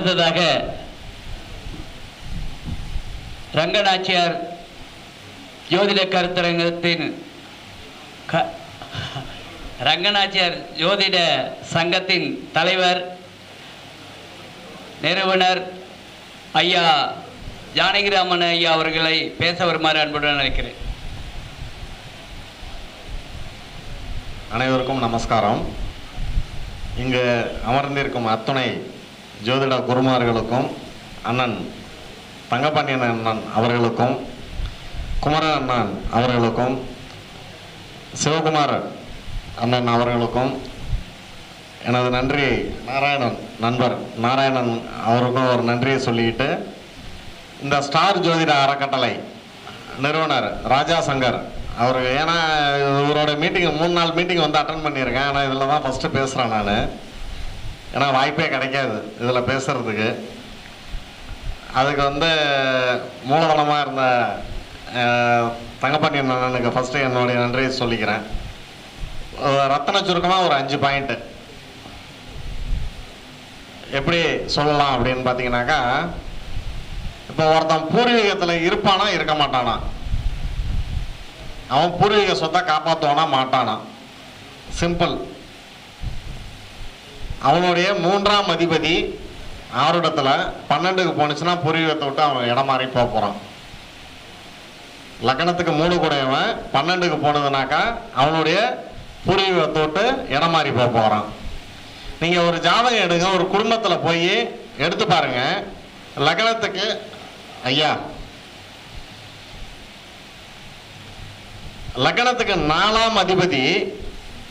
அடுத்ததாக ரங்கநாச்சியார் ஜோதிட கருத்தரங்கத்தின் க ரங்கநாச்சியார் ஜோதிட சங்கத்தின் தலைவர் நிறுவனர் ஐயா ஜானகிராமன் ஐயா அவர்களை பேச வருமாறு அன்புடன் நினைக்கிறேன் அனைவருக்கும் நமஸ்காரம். இங்கு அமர்ந்திருக்கும் அத்துணை ஜோதிட குருமார்களுக்கும் அண்ணன் தங்கப்பாண்டியன் அண்ணன் அவர்களுக்கும் குமரன் அண்ணன் அவர்களுக்கும் சிவகுமார் அண்ணன் அவர்களுக்கும் எனது நன்றி. நாராயணன் நண்பர் நாராயணன் அவருக்கும் ஒரு நன்றியை சொல்லிக்கிட்டு இந்த ஸ்டார் ஜோதிட அறக்கட்டளை நிறுவனர் ராஜா சங்கர் அவர் ஏன்னா இவரோட மீட்டிங் மூணு நாள் மீட்டிங் வந்து அட்டன் பண்ணியிருக்கேன். ஆனால் இதில் தான் ஃபஸ்ட்டு பேசுகிறேன் நான். ஏன்னா வாய்ப்பே கிடைக்காது இதில் பேசுகிறதுக்கு அதுக்கு வந்து மூலதனமாக இருந்த அஹ், அண்ணனுக்கு ஃபஸ்ட்டு என்னுடைய நன்றியை சொல்லிக்கிறேன். ரத்தன சுருக்கமாக ஒரு அஞ்சு பாயிண்ட்டு எப்படி சொல்லலாம் அப்படின்னு பார்த்தீங்கன்னாக்கா இப்போ ஒருத்தன் பூர்வீகத்தில் இருப்பானா இருக்க மாட்டானா? அவன் பூர்வீக சொத்தை காப்பாற்றுவானா மாட்டானா? சிம்பிள் அவனுடைய மூன்றாம் அதிபதி ஆறுடத்தில் பன்னெண்டுக்கு போணுச்சுன்னா பூர்வீகத்தை விட்டு அவன் இடம் மாறி போக போகிறான் லக்னத்துக்கு மூணு கூடையவன் பன்னெண்டுக்கு போனதுனாக்கா அவனுடைய பூர்வீகத்தை விட்டு இடம் மாறி போக போகிறான் நீங்கள் ஒரு ஜாதகம் எடுங்க ஒரு குடும்பத்தில் போய் எடுத்து பாருங்க. லக்னத்துக்கு ஐயா லக்னத்துக்கு நாலாம் அதிபதி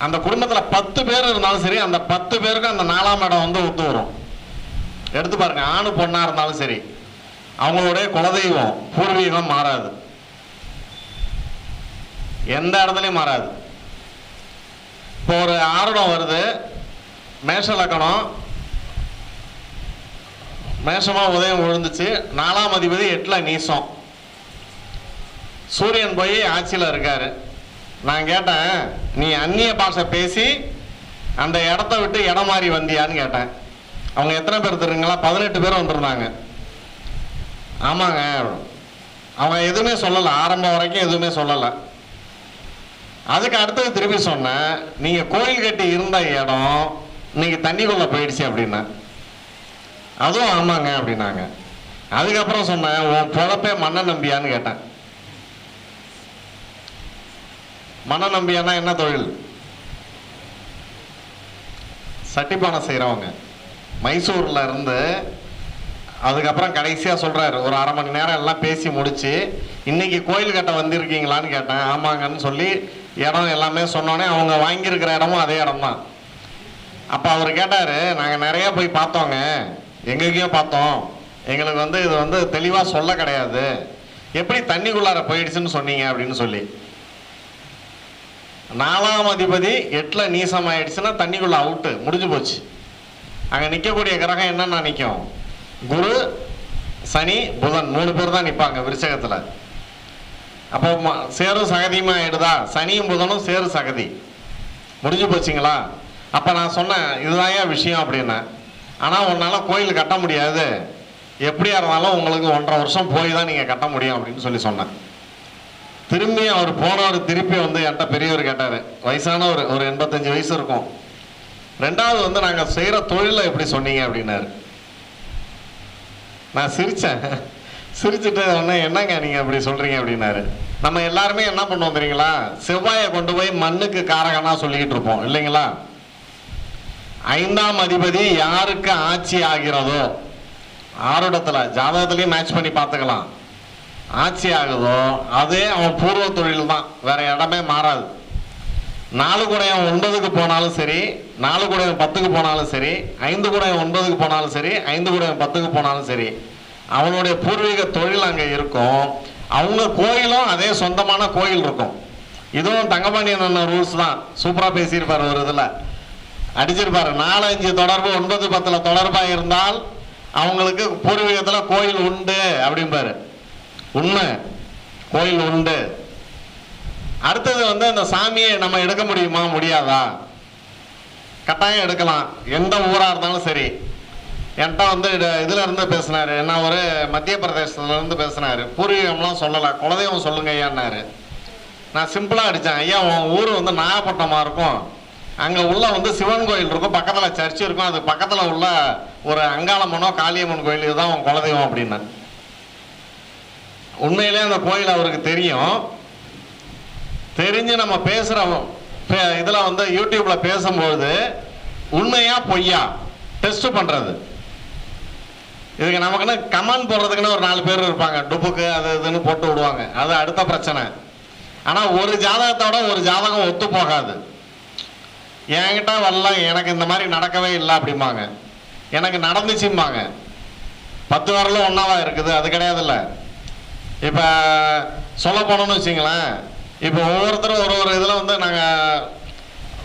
அந்த குடும்பத்தில் பத்து பேர் இருந்தாலும் சரி அந்த பத்து பேருக்கு அந்த நாலாம் இடம் வந்து ஒத்து வரும். எடுத்து பாருங்க ஆணு பொண்ணாக இருந்தாலும் சரி அவங்களுடைய குலதெய்வம் பூர்வீகம் மாறாது. எந்த இடத்துலையும் மாறாது. இப்போ ஒரு ஆருடம் வருது மேஷ லக்கணம் உதயம் விழுந்துச்சு நாலாம் அதிபதி எட்டில் நீசம். சூரியன் போய் ஆட்சியில் இருக்காரு. நான் கேட்டேன் நீ அந்நிய பாஷை பேசி அந்த இடத்த விட்டு இடம் மாறி வந்தியான்னு கேட்டேன். அவங்க எத்தனை பேர் தெரியுங்களா? பதினெட்டு பேர் வந்திருந்தாங்க. ஆமாங்க. அவங்க எதுவுமே சொல்லலை. ஆரம்பம் வரைக்கும் எதுவுமே சொல்லலை. அதுக்கு அடுத்தது திருப்பி சொன்னேன் நீங்கள் கோயில் கட்டி இருந்த இடம் இன்னைக்கு தண்ணிக்குள்ளே போயிடுச்சு அப்படின்னா அதுவும் ஆமாங்க அப்படின்னாங்க. அதுக்கப்புறம் சொன்னேன் உன் பொழப்பே மண்ணை நம்பியான்னு கேட்டேன். மனநம்பியானா என்ன தொழில்? சட்டிப்பானை செய்கிறவங்க மைசூரில் இருந்து அதுக்கப்புறம் கடைசியாக சொல்கிறாரு ஒரு அரை மணி நேரம் எல்லாம் பேசி முடித்து இன்னைக்கு கோயில் கட்ட வந்திருக்கீங்களான்னு கேட்டேன். ஆமாங்கன்னு சொல்லி இடம் எல்லாமே சொன்னோன்னே அவங்க வாங்கியிருக்கிற இடமும் அதே இடம் தான் அப்போ அவர் கேட்டார் நாங்கள் நிறைய போய் பார்த்தோங்க. எங்கெங்கேயோ பார்த்தோம். எங்களுக்கு வந்து இது வந்து தெளிவாக சொல்ல கிடையாது. எப்படி தண்ணிக்குள்ளார போயிடுச்சுன்னு சொன்னீங்க? அப்படின்னு சொல்லி. நாலாம் அதிபதி எட்டில் நீசம் ஆயிடுச்சுன்னா தண்ணிக்குள்ள அவுட்டு முடிஞ்சு போச்சு. அங்கே நிற்கக்கூடிய கிரகம் என்னன்னா நிற்கும் குரு சனி புதன். மூணு பேர் தான் நிற்பாங்க விருச்சகத்தில். அப்போ சேரும் சகதியுமா ஆயிடுதா? சனியும் புதனும் சேரு சகதி. முடிஞ்சு போச்சுங்களா? அப்போ நான் சொன்னேன் இதுதான் ஏன் விஷயம் அப்படின்னேன் ஆனால் உன்னால் கோயில் கட்ட முடியாது. எப்படியா இருந்தாலும் உங்களுக்கு ஒன்றரை வருஷம் போய் தான் நீங்கள் கட்ட முடியும் அப்படின்னு சொல்லி சொன்னேன். திரும்பி அவர் போனவர் திருப்பி வந்து என்கிட்ட பெரியவர் கேட்டார். வயசானவர் ஒரு எண்பத்தஞ்சு வயசு இருக்கும். ரெண்டாவது வந்து நாங்கள் செய்கிற தொழிலை எப்படி சொன்னீங்க அப்படின்னாரு. நான் சிரித்தேன் சிரிச்சுட்டு உடனே என்னங்க நீங்கள் அப்படி சொல்கிறீங்க அப்படின்னாரு. நம்ம எல்லாருமே என்ன பண்ணுவோம் தெரியுங்களா? செவ்வாயை கொண்டு போய் மண்ணுக்கு காரகனாக சொல்லிக்கிட்டு இருப்போம் இல்லைங்களா? ஐந்தாம் அதிபதி யாருக்கு ஆட்சி ஆகிறதோ ஆரோடத்தில் ஜாதகத்துலேயும் மேட்ச் பண்ணி பார்த்துக்கலாம். ஆட்சி ஆகுதோ அதே அவன் பூர்வ தொழில் தான் வேற இடமே மாறாது. நாலு குடையம் ஒன்பதுக்கு போனாலும் சரி நாலு குடையம் பத்துக்கு போனாலும் சரி ஐந்து குடையம் ஒன்பதுக்கு போனாலும் சரி ஐந்து குடையம் பத்துக்கு போனாலும் சரி அவனுடைய பூர்வீக தொழில் அங்கே இருக்கும். அவங்க கோயிலும் அதே சொந்தமான கோயில் இருக்கும். இதுவும் தங்கபாண்டியன் ரூல்ஸ் தான். சூப்பராக பேசியிருப்பார் ஒரு இதில். அடிச்சிருப்பார். நாலஞ்சு தொடர்பு ஒன்பது பத்தில் தொடர்பாக இருந்தால் அவங்களுக்கு பூர்வீகத்தில் கோயில் உண்டு அப்படிம்பாரு. உண்மை. கோயில் உண்டு. அடுத்தது வந்து அந்த சாமியை நம்ம எடுக்க முடியுமா முடியாதா? கட்டாயம் எடுக்கலாம். எந்த ஊராக இருந்தாலும் சரி. என்கிட்ட வந்து இது- இதுல இருந்து பேசினாரு. என்ன ஒரு மத்திய பிரதேசத்துல இருந்து பேசினாரு. பூர்வீகம்லாம் சொல்லலை. குலதெய்வம் சொல்லுங்க ஐயான்னாரு. நான் சிம்பிளாக அடித்தேன் ஐயா உன் ஊர் வந்து நாகப்பட்டினமாக இருக்கும். அங்கே உள்ள வந்து சிவன் கோயில் இருக்கும். பக்கத்தில் சர்ச் இருக்கும். அது பக்கத்தில் உள்ள ஒரு அங்காளம்மனோ காளியம்மன் கோயில். இதுதான் உன் குலதெய்வம் அப்படின்னேன். உண்மையிலே அந்த கோயில் அவருக்கு தெரியும். தெரிஞ்சு நம்ம பேசுகிற பே- வந்து யூடியூப்பில் பேசும்பொழுது உண்மையா பொய்யா? டெஸ்ட் பண்ணுறது இதுக்கு நமக்குன்னு கமெண்ட் போடுறதுக்குன்னு ஒரு நாலு பேர் இருப்பாங்க. டுப்புக்கு அது இதுன்னு போட்டு விடுவாங்க. அது அடுத்த பிரச்சனை. ஆனால் ஒரு ஜாதகத்தோட ஒரு ஜாதகம் ஒத்து போகாது. என்கிட்ட வரல எனக்கு இந்த மாதிரி நடக்கவே இல்லை அப்படிம்பாங்க. எனக்கு நடந்துச்சும்பாங்க. பத்து வரலும் ஒன்றாவா இருக்குது அது கிடையாதுல்ல. இப்போ சொல்ல போனோம்னு வச்சிங்களேன் இப்போ ஒவ்வொருத்தரும் ஒரு ஒரு இதில் வந்து நாங்கள்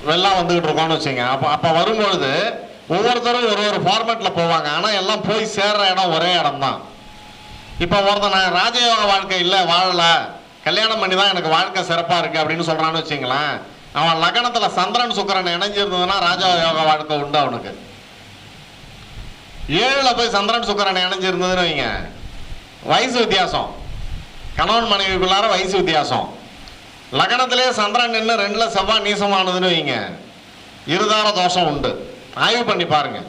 வெள்ளம் வந்துக்கிட்டு இருக்கோம்னு வச்சுங்க அப்போ அப்போ வரும்பொழுது ஒவ்வொருத்தரும் ஒரு ஒரு ஃபார்மேட்டில் போவாங்க. ஆனால் எல்லாம் போய் சேர்ற இடம் ஒரே இடம் தான் இப்போ ஒருத்தர் நான் ராஜயோக வாழ்க்கை இல்லை வாழலை. கல்யாணம் பண்ணி தான் எனக்கு வாழ்க்கை சிறப்பாக இருக்குது அப்படின்னு சொல்கிறான்னு வச்சிங்களேன் அவன் லக்னத்தில் சந்திரன் சுக்கரன் இணைஞ்சிருந்ததுன்னா ராஜயோக வாழ்க்கை உண்டு அவனுக்கு. ஏழில் போய் சந்திரன் சுக்கரன் இணைஞ்சிருந்ததுன்னு வைங்க. வயசு வித்தியாசம். கணவன் மனைவிக்குள்ளார வயசு வித்தியாசம். லக்னத்திலே சந்திரன் நின்று ரெண்டுல செவ்வாய் நீசமானதுன்னு வைங்க. இருதார தோஷம் உண்டு. ஆய்வு பண்ணி பாருங்க.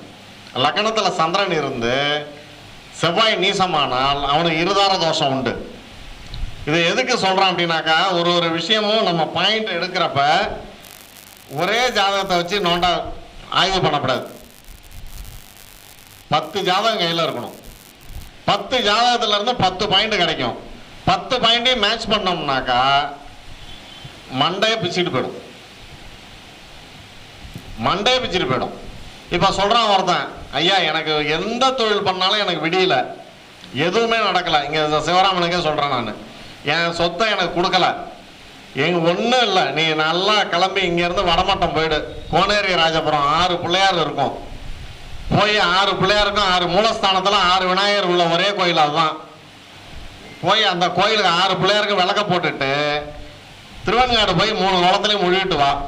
லக்னத்தில் சந்திரன் இருந்து செவ்வாய் நீசமானால் அவனுக்கு இருதார தோஷம் உண்டு. இது எதுக்கு சொல்கிறான் அப்படின்னாக்கா ஒரு ஒரு விஷயமும் நம்ம பாயிண்ட் எடுக்கிறப்ப ஒரே ஜாதகத்தை வச்சு நோண்டா ஆய்வு பண்ணக்கூடாது பத்து ஜாதகம் கையில் இருக்கணும். பத்து ஜாதகத்துலேருந்து பத்து பாயிண்ட் கிடைக்கும். பத்து பாயிண்டையும் மேட்ச் பண்ணோம்னாக்கா மண்டையை பிச்சுட்டு போயிடும். மண்டையை பிச்சுட்டு போயிடும். இப்போ சொல்கிறான் ஒருத்தன் ஐயா எனக்கு எந்த தொழில் பண்ணாலும் எனக்கு விடியல. எதுவுமே நடக்கலை. இங்கே சிவராமனுக்கே சொல்கிறேன் நான். என் சொத்தை எனக்கு கொடுக்கல. எங்க ஒன்றும் இல்லை. நீ நல்லா கிளம்பி இங்கேருந்து வடமட்டம் போயிடு. கோனேரி ராஜபுரம் ஆறு பிள்ளையார் இருக்கும். போய் ஆறு பிள்ளையாருக்கும் ஆறு மூலஸ்தானத்தில் ஆறு விநாயகர் உள்ள ஒரே கோயில் அதுதான். போய் அந்த கோயிலுக்கு ஆறு பிள்ளையாருக்கு விளக்க போட்டுட்டு திருவெண்காடு போய் மூணு குளத்துலையும் முழுகிட்டு வா.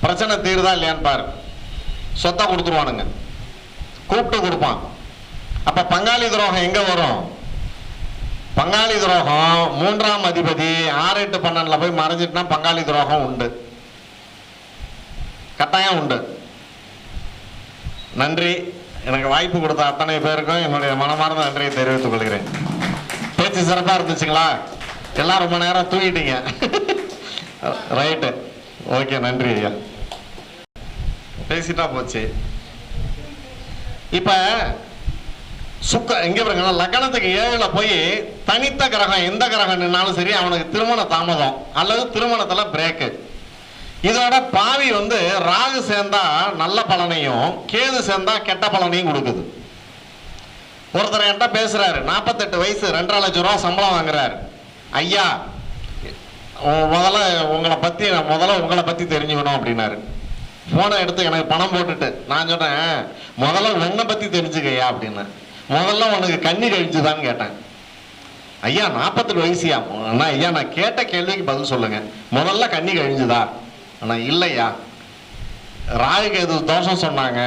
பிரச்சனை தீருதா இல்லையான்னு பாரு. சொத்தை கொடுத்துருவானுங்க. கூப்பிட்டு கொடுப்பான். அப்ப பங்காளி துரோகம் எங்க வரும்? பங்காளி துரோகம் மூன்றாம் அதிபதி ஆறு எட்டு பன்னெண்டுல போய் மறைஞ்சிட்டுனா பங்காளி துரோகம் உண்டு. கட்டாயம் உண்டு. நன்றி. எனக்கு வாய்ப்பு கொடுத்த அத்தனை பேருக்கும் என்னுடைய மனமார்ந்த நன்றியை தெரிவித்துக் கொள்கிறேன். நிகழ்ச்சி சிறப்பா இருந்துச்சுங்களா? எல்லாம் ரொம்ப நேரம் தூங்கிட்டீங்க. ரைட்டு ஓகே நன்றி ஐயா. பேசிட்டா போச்சு. இப்ப சுக்க எங்க பாருங்க லக்னத்துக்கு ஏழுல போய் தனித்த கிரகம் எந்த கிரகம் நின்னாலும் சரி அவனுக்கு திருமண தாமதம் அல்லது திருமணத்துல பிரேக்கு இதோட பாவி வந்து ராகு சேர்ந்தா நல்ல பலனையும் கேது சேர்ந்தா கெட்ட பலனையும் கொடுக்குது. ஒருத்தர் என்கிட்ட பேசுறாரு. நாற்பத்தெட்டு வயசு ரெண்டரை லட்சம் ரூபா சம்பளம் வாங்குறாரு. ஐயா முதல்ல உங்களை பத்தி நான் முதல்ல உங்களை பத்தி தெரிஞ்சுக்கணும் அப்படின்னாரு. போனை எடுத்து எனக்கு பணம் போட்டுட்டு நான் சொன்னேன் முதல்ல உன்னை பத்தி தெரிஞ்சுக்கய்யா அப்படின்னு. முதல்ல உனக்கு கண்ணி கழிச்சுதான்னு கேட்டேன். ஐயா நாற்பத்தெட்டு வயசுயா? அண்ணா ஐயா நான் கேட்ட கேள்விக்கு பதில் சொல்லுங்க. முதல்ல கண்ணி கழிஞ்சுதா? அண்ணா இல்லையா. ராகு எது தோஷம் சொன்னாங்க.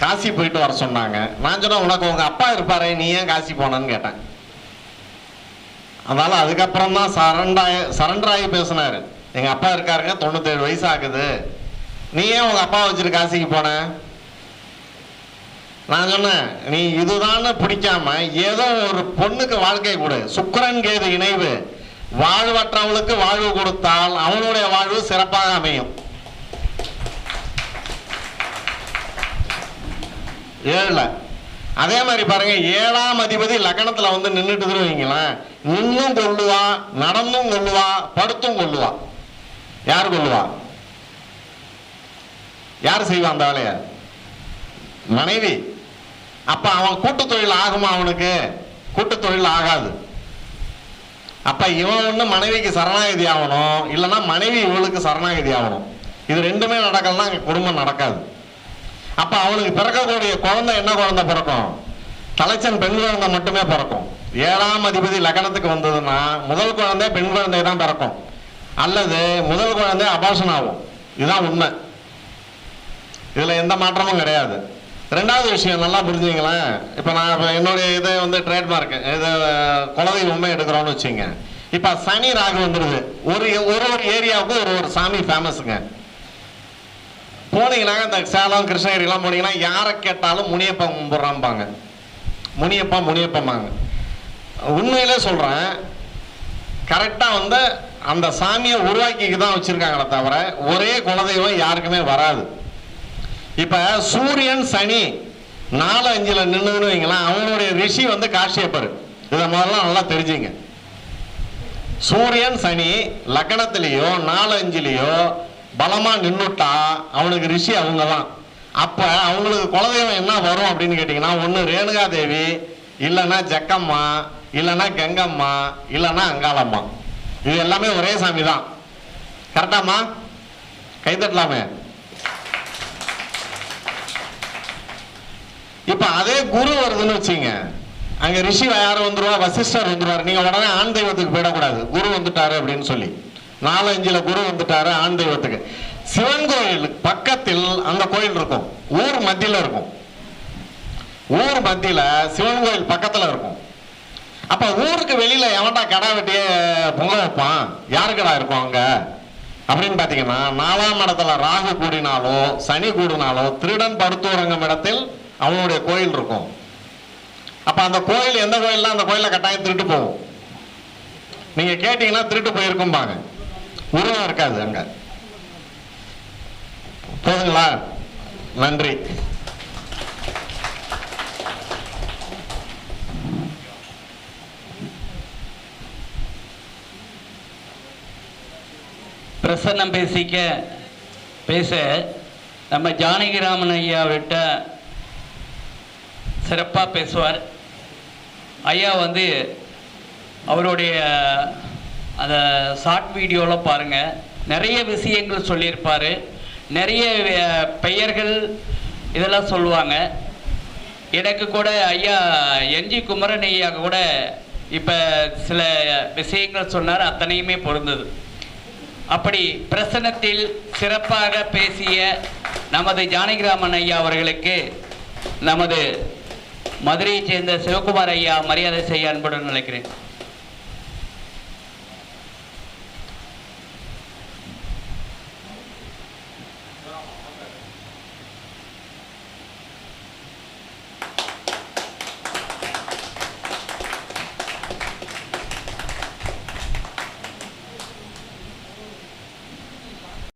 காசி போயிட்டு வர சொன்னாங்க. நான் சொன்னேன் உனக்கு உங்கள் அப்பா இருப்பாரே நீ ஏன் காசி போனேன்னு கேட்டேன். அதனால் அதுக்கப்புறம் தான் சரண்டாய் சரண்டர் ஆகி பேசினார். எங்கள் அப்பா இருக்காருங்க தொண்ணூத்தேழு வயசு ஆகுது. நீ ஏன் உங்கள் அப்பா வச்சுட்டு காசிக்கு போன? நான் சொன்னேன் நீ இதுதான்னு பிடிக்காம ஏதோ ஒரு பொண்ணுக்கு வாழ்க்கை கொடு. சுக்கரன் கேது இணைவு. வாழ்வற்றவளுக்கு வாழ்வு கொடுத்தால் அவனுடைய வாழ்வு சிறப்பாக அமையும். ஏழில் அதே மாதிரி பாருங்க ஏழாம் அதிபதி லக்கணத்தில் வந்து நின்றுட்டு வைங்களேன். நின்னும் கொள்ளுவா நடந்தும் கொள்ளுவா படுத்தும் கொள்ளுவா. யார் கொள்ளுவா? யார் செய்வா அந்த வேலைய? மனைவி. அப்ப அவன் கூட்டு தொழில் ஆகுமா அவனுக்கு? கூட்டு தொழில் ஆகாது. அப்ப இவன் ஒண்ணு மனைவிக்கு சரணாகதி ஆகணும் இல்லைன்னா மனைவி இவளுக்கு சரணாகதி ஆகணும். இது ரெண்டுமே நடக்கலன்னா அங்க குடும்பம் நடக்காது. அப்ப அவனுக்கு பிறக்கக்கூடிய குழந்தை என்ன குழந்தை பிறக்கும்? தலைச்சன் பெண் குழந்தை மட்டுமே பிறக்கும். ஏழாம் அதிபதி லக்னத்துக்கு வந்ததுன்னா முதல் குழந்தை பெண் குழந்தை தான் பிறக்கும். அல்லது முதல் குழந்தை அபாஷன் ஆகும். இதுதான் உண்மை. இதுல எந்த மாற்றமும் கிடையாது. ரெண்டாவது விஷயம் நல்லா புரிஞ்சுங்களேன் இப்போ நான் இப்ப என்னுடைய இதை வந்து ட்ரேட்மார்க் இதை குலதெய்வமே எடுக்கிறோம்னு வச்சுங்க இப்போ சனி ராகு வந்துடுது ஒரு ஒரு ஒரு ஏரியாவுக்கும் ஒரு ஒரு சாமி ஃபேமஸுங்க போனீங்கன்னா இந்த சேலம் கிருஷ்ணகிரிலாம் போனீங்கன்னா யாரை கேட்டாலும் முனியப்பா கும்பிட்றாம்பாங்க. முனியப்பா முனியப்பம்பாங்க. உண்மையிலே சொல்கிறேன் கரெக்டாக வந்து அந்த சாமியை உருவாக்கிக்கு தான் வச்சுருக்காங்களே தவிர ஒரே குலதெய்வம் யாருக்குமே வராது. இப்போ சூரியன் சனி நாலு அஞ்சில் நின்றுன்னு வைங்களேன் அவனுடைய ரிஷி வந்து காஷியப்பர் இதை முதல்ல நல்லா தெரிஞ்சுங்க. சூரியன் சனி லக்னத்திலேயோ நாலு அஞ்சுலேயோ பலமா நின்றுட்டா அவனுக்கு ரிஷி அவங்க தான் அப்ப அவங்களுக்கு குலதெய்வம் என்ன வரும் அப்படின்னு கேட்டீங்கன்னா ஒண்ணு ரேணுகா தேவி இல்லைன்னா ஜக்கம்மா இல்லைன்னா கங்கம்மா இல்லைன்னா அங்காளம்மா. இது எல்லாமே ஒரே சாமி தான் கரெக்டாம்மா கைத்தட்டலாமே இப்ப அதே குரு வருதுன்னு வச்சுங்க அங்க ரிஷி யார் வந்துருவா வசிஷ்டர் வந்துருவார். நீங்க உடனே ஆண் தெய்வத்துக்கு போயிடக்கூடாது. குரு வந்துட்டாரு அப்படின்னு சொல்லி. நாலஞ்சில் குரு வந்துட்டாரு ஆண் தெய்வத்துக்கு. சிவன் கோயில் பக்கத்தில் அந்த கோயில் இருக்கும். ஊர் மத்தியில இருக்கும். ஊர் மத்தியில சிவன் கோயில் பக்கத்துல இருக்கும். அப்ப ஊருக்கு வெளியில எவன்டா கடை வெட்டி பொங்க வைப்பான்? யாரு கடா இருக்கும் அங்க? அப்படின்னு பாத்தீங்கன்னா நாலாம் இடத்துல ராகு கூடினாலோ சனி கூடினாலோ திருடன் படுத்துறங்கும் இடத்தில் அவனுடைய கோயில் இருக்கும். அப்ப அந்த கோயில் எந்த கோயில்னா அந்த கோயில கட்டாயம் திருட்டு போகும். நீங்க கேட்டீங்கன்னா திருட்டு போயிருக்கும்பாங்க. உருவம் இருக்காது அங்க. போதுங்களா? நன்றி. பிரசன்னம் பேசிக்க பேச நம்ம ஜானகிராமன் ஐயா விட்ட சிறப்பாக பேசுவார். ஐயா வந்து அவருடைய அந்த ஷார்ட் வீடியோவில் பாருங்கள் நிறைய விஷயங்கள் சொல்லியிருப்பார். நிறைய பெயர்கள் இதெல்லாம் சொல்லுவாங்க. எனக்கு கூட ஐயா என்ஜி குமரன் ஐயா கூட இப்போ சில விஷயங்கள் சொன்னார். அத்தனையுமே பொருந்தது. அப்படி பிரசனத்தில் சிறப்பாக பேசிய நமது ஜானகிராமன் ஐயா அவர்களுக்கு நமது மதுரையைச் சேர்ந்த சிவகுமார் ஐயா மரியாதை செய்ய அன்புடன் நினைக்கிறேன்.